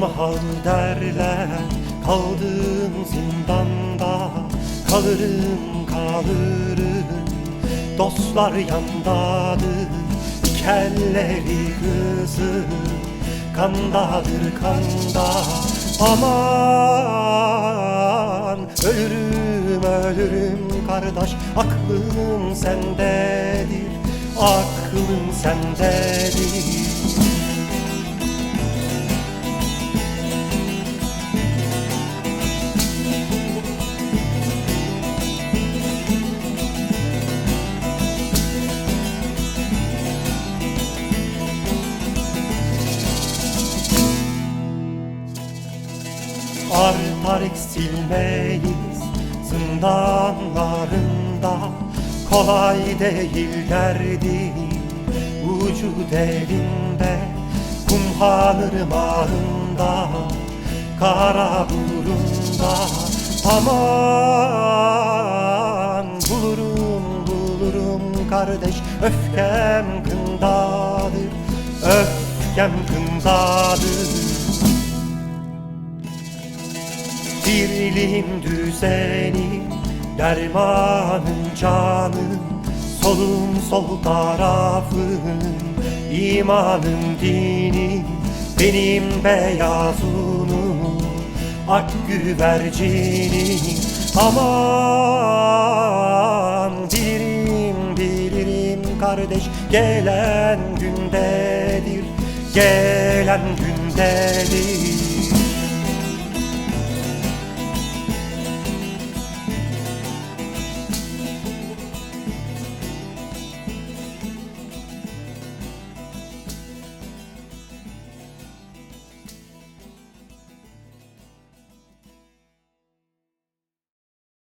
mahal derler. Kaldığım zindanda Kalırım kalırım. Dostlar yandadır Kelleri kızı. Kandadır kanda. Aman Ölürüm ölürüm kardeş. Aklım sendedir Aklım sendedir Artar eksilmeyiz zindanlarında Kolay değil derdi. Ucu derinde Kumhanır ırmağında kara burunda. Aman bulurum bulurum kardeş Öfkem kındadır öfkem kındadır Dirliğim düzeni, dermanım canım Solum sol tarafım, imanım dinim Benim beyaz unum, ak güvercinim Aman bilirim bilirim kardeş Gelen gündedir, gelen gündedir